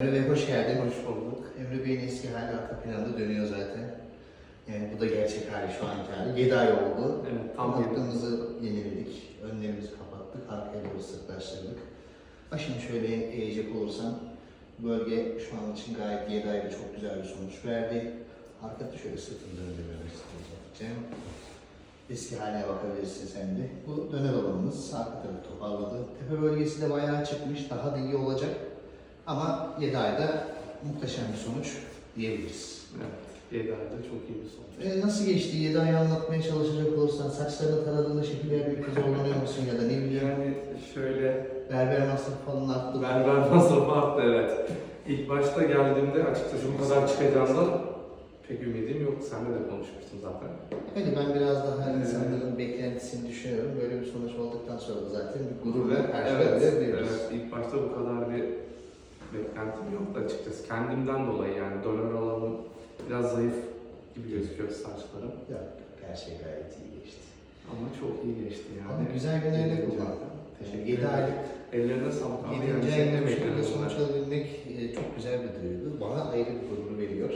Emre Bey hoş geldin. Hoş bulduk. Emre Bey'in eski hali arka planda dönüyor zaten. Yani bu da gerçek hali şu anki hali. 7 ay oldu. Evet, tam. Noktamızı yeniledik. Önlerimizi kapattık. Arkaya doğru sırtlaştırdık. Başını şöyle eğecek olursam bölge şu an için gayet 7 ayda çok güzel bir sonuç verdi. Arkada şöyle sırtını döndürmek istiyorum. Eski haline bakabilirsin sen de. Bu döner alanımız arka tarafı toparladı. Tepe bölgesi de bayağı çıkmış. Daha da iyi olacak. Ama 7 ayda muhteşem bir sonuç diyebiliriz. Evet, 7 ayda çok iyi bir sonuç. E, nasıl geçti? 7 ayı anlatmaya çalışacak olursan saçlarını taradığında şekil vermekte zorlanıyor musun ya da ne bileyim Yani şöyle berber masrafı falan arttı. berber masrafı arttı evet. İlk başta geldiğimde açıkçası bu kadar çıkacağından pek ümidim yok. Seninle de konuşmuştum zaten. Yani ben biraz daha Evet. insanların beklentisini düşünüyorum. Böyle bir sonuç olduktan sonra da zaten bir gururla evet, karşılayabiliyoruz. evet, ilk başta bu kadar bir beklentim yoktu açıkçası. Kendimden dolayı yani donör alanım biraz zayıf gibi gözüküyor saçlarım. Yok, her şey gayet iyi geçti. Ama çok iyi geçti yani. Ama güzel günlerde Yedinci kullan. ay. Teşekkür 7 aylık Ellerine sağlık. abi. 7. Yani senin ayında bir bunlar. sonuç alabilmek e, çok güzel bir duygu. Bana ayrı bir gurur veriyor.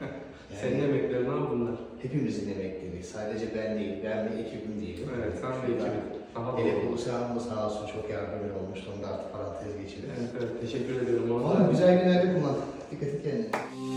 Yani Senin emeklerin abi bunlar. hepimizin emekleri. Sadece ben değil, ben ve ekibim değil. Evet, sen Şurada ekibin. Daha Hele. Buse Hanım da sağ olsun çok yardımcı olmuştu. Onu da artık parantez geçelim. Evet, evet, teşekkür ediyorum. Valla güzel günlerde Amen.